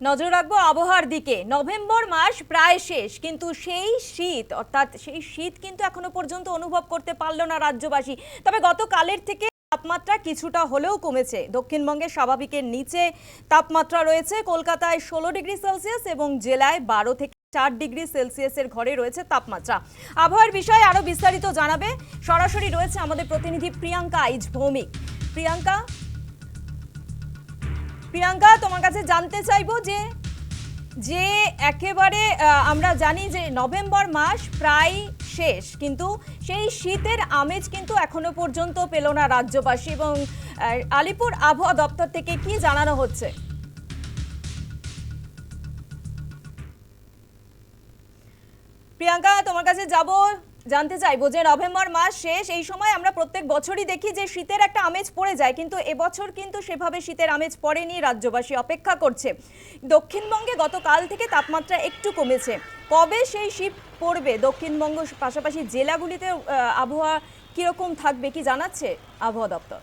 নজর রাখব আবহাওয়ার দিকে। নভেম্বর মাস প্রায় শেষ, কিন্তু সেই শীত, অর্থাৎ সেই শীত কিন্তু এখনও পর্যন্ত অনুভব করতে পারল না রাজ্যবাসী। তবে গতকালের থেকে তাপমাত্রা কিছুটা হলেও কমেছে। দক্ষিণবঙ্গে স্বাভাবিকের নিচে তাপমাত্রা রয়েছে। কলকাতায় ষোলো ডিগ্রি সেলসিয়াস এবং জেলায় বারো থেকে চার ডিগ্রি সেলসিয়াসের ঘরে রয়েছে তাপমাত্রা। আবহাওয়ার বিষয়ে আরও বিস্তারিত জানাবে। সরাসরি রয়েছে আমাদের প্রতিনিধি প্রিয়াঙ্কা আইজ ভৌমিক প্রিয়াঙ্কা প্রিয়াঙ্কা, তোমার কাছে জানতে চাইব যে যে একেবারে আমরা জানি যে নভেম্বর মাস প্রায় শেষ, কিন্তু সেই শীতের আমেজ কিন্তু এখনও পর্যন্ত পেল না রাজ্যবাসী এবং আলিপুর আবহাওয়া দপ্তর থেকে কি জানানো হচ্ছে? প্রিয়াঙ্কা, তোমার কাছে যাব? জানতে চাইব যে নভেম্বর মাস শেষ, এই সময় আমরা প্রত্যেক বছরই দেখি যে শীতের একটা আমেজ পড়ে যায়, কিন্তু এবছর কিন্তু সেভাবে শীতের আমেজ পড়েনি, রাজ্যবাসী অপেক্ষা করছে। দক্ষিণবঙ্গে গতকাল থেকে তাপমাত্রা একটু কমেছে। কবে সেই শীত পড়বে? দক্ষিণবঙ্গ পাশাপাশি জেলাগুলিতে আবহাওয়া কীরকম থাকবে কি জানাচ্ছে আবহাওয়া দপ্তর?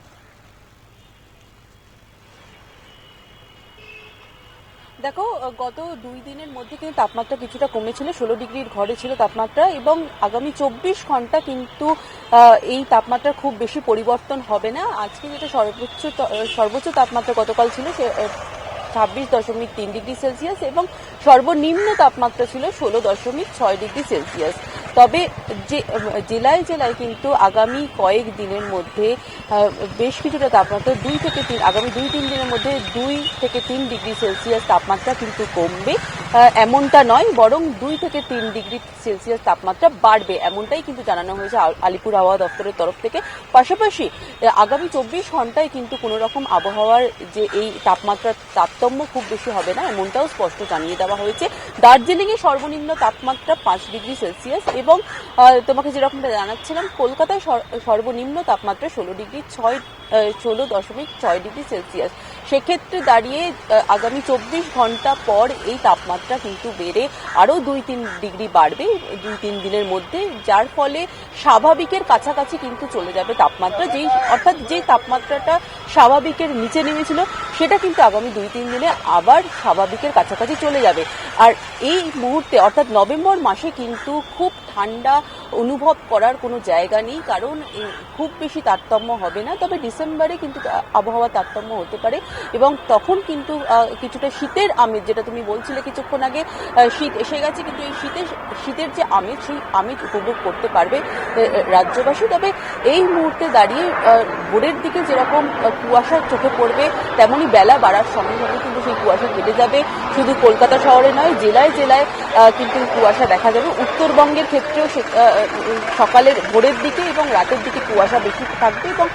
দেখো গত দুই দিনের মধ্যে কিন্তু তাপমাত্রা কিছুটা কমেছিল, ষোলো ডিগ্রির ঘরে ছিল তাপমাত্রা এবং আগামী চব্বিশ ঘণ্টা কিন্তু এই তাপমাত্রা খুব বেশি পরিবর্তন হবে না। আজকে যেটা সর্বোচ্চ সর্বোচ্চ তাপমাত্রা গতকাল ছিল সে ছাব্বিশ দশমিক তিন ডিগ্রি সেলসিয়াস এবং সর্বনিম্ন তাপমাত্রা ছিল ষোলো দশমিক ছয় ডিগ্রি সেলসিয়াস। তবে যে, জেলায় জেলায় কিন্তু আগামী কয়েক দিনের মধ্যে বেশ কিছুটা তাপমাত্রা, দুই থেকে তিন, আগামী দুই, তিন দিনের মধ্যে দুই থেকে তিন ডিগ্রি সেলসিয়াস তাপমাত্রা কিন্তু কমবে। এমনটা নয়, বরং দুই থেকে তিন ডিগ্রি সেলসিয়াস তাপমাত্রা বাড়বে, এমনটাই কিন্তু জানানো হয়েছে আলিপুর আবহাওয়া দপ্তরের তরফ থেকে। পাশাপাশি আগামী চব্বিশ ঘন্টায় কিন্তু কোনো রকম আবহাওয়ার যে এই তাপমাত্রার তারতম্য খুব বেশি হবে না, এমনটাও স্পষ্ট জানিয়ে দেওয়া হয়েছে। দার্জিলিং এ সর্বনিম্ন তাপমাত্রা পাঁচ ডিগ্রি সেলসিয়াস এবং তোমাকে যেরকমটা জানাচ্ছিলাম, কলকাতায় সর্বনিম্ন তাপমাত্রা ষোলো ডিগ্রি, ছয় ষোলো দশমিক ছয় ডিগ্রি সেলসিয়াস। সেক্ষেত্রে দাঁড়িয়ে আগামী চব্বিশ ঘণ্টা পর এই তাপমাত্রা কিন্তু বেড়ে আরও দুই তিন ডিগ্রি বাড়বে, দুই তিন দিনের মধ্যে, যার ফলে স্বাভাবিকের কাছাকাছি কিন্তু চলে যাবে তাপমাত্রা। যেই, অর্থাৎ যে তাপমাত্রাটা স্বাভাবিকের নিচে নেমেছিল, সেটা কিন্তু আগামী দুই তিন দিনে আবার স্বাভাবিকের কাছাকাছি চলে যাবে। আর এই মুহূর্তে, অর্থাৎ নভেম্বর মাসে কিন্তু খুব ঠান্ডা অনুভব করার কোনো জায়গা নেই, কারণ খুব বেশি তারতম্য হবে না। তবে ডিসেম্বরে কিন্তু আবহাওয়া তারতম্য হতে পারে। এবং তখন কিন্তু কিছুটা শীতের আমেজ যেটা তুমি বলছিলে কিছুক্ষণ আগে শীত এসে গেছে, কিন্তু এই শীতের শীতের যে আমেজ সেই আমেজ উপভোগ করতে পারবে রাজ্যবাসী। তবে এই মুহূর্তে দাঁড়িয়ে ভোরের দিকে যেরকম কুয়াশা চোখে পড়বে, তেমনই বেলা বাড়ার সঙ্গে সঙ্গে কিন্তু সেই কুয়াশা কেটে যাবে। শুধু কলকাতা শহরে নয়, জেলায় জেলায় কিন্তু কুয়াশা দেখা যাবে। উত্তরবঙ্গের ক্ষেত্রেও সকালের ভোরের দিকে এবং রাতের দিকে কুয়াশা বেশি থাকবে এবং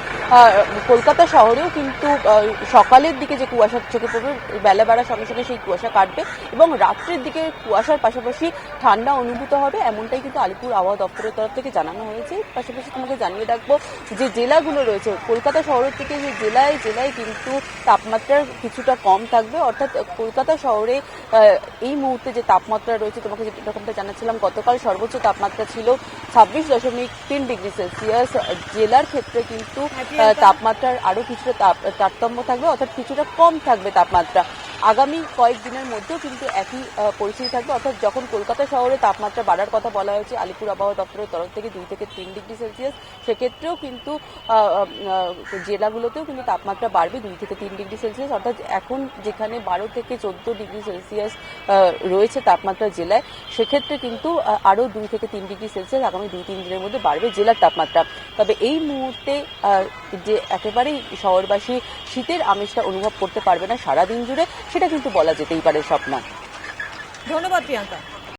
কলকাতা শহরেও কিন্তু সকালের দিকে যে কুয়াশা চোখে পড়বে, বেলা বাড়ার সঙ্গে সঙ্গে সেই কুয়াশা কাটবে এবং রাত্রের দিকে কুয়াশার পাশাপাশি ঠান্ডা অনুভূত হবে, এমনটাই কিন্তু আলিপুর আবহাওয়া দপ্তরের তরফ থেকে জানানো হয়েছে। পাশাপাশি তোমাকে জানিয়ে রাখব যে জেলাগুলো রয়েছে, কলকাতা শহরের থেকে যে জেলায় জেলায় কিন্তু তাপমাত্রা কিছুটা কম থাকবে, অর্থাৎ কলকাতা শহরে এই মুহূর্তে যে তাপমাত্রা রয়েছে, তোমাকে যেরকমটা জানাচ্ছিলাম, গতকাল সর্বোচ্চ তাপমাত্রা ছিল ছাব্বিশ দশমিক তিন ডিগ্রি সেলসিয়াস। জেলার ক্ষেত্রে কিন্তু তাপমাত্রার আরও কিছুটা তারতম্য থাকবে অর্থাৎ কিছুটা কম থাকবে তাপমাত্রা। আগামী কয়েকদিনের মধ্যেও কিন্তু একই পরিস্থিতি থাকবে। অর্থাৎ যখন কলকাতা শহরে তাপমাত্রা বাড়ার কথা বলা হয়েছে, আলিপুর আবহাওয়া দপ্তরের তরফ থেকে দুই থেকে তিন ডিগ্রি সেলসিয়াস, সেক্ষেত্রেও কিন্তু জেলাগুলোতেও কিন্তু তাপমাত্রা বাড়বে দুই থেকে তিন ডিগ্রি সেলসিয়াস। অর্থাৎ এখন যেখানে বারো থেকে চোদ্দ ডিগ্রি সেলসিয়াস রয়েছে তাপমাত্রা জেলায়, সেক্ষেত্রে কিন্তু আরও দুই থেকে তিন ডিগ্রি সেলসিয়াস আগামী দুই তিন দিনের মধ্যে বাড়বে জেলার তাপমাত্রা। তবে এই মুহূর্তে যে একেবারেই শহরবাসী শীতের আমেজটা অনুভব করতে পারবে না সারাদিন জুড়ে সেটা কিন্তু বলা যেতেই পারে স্বপ্না। ধন্যবাদ প্রিয়াঙ্কা।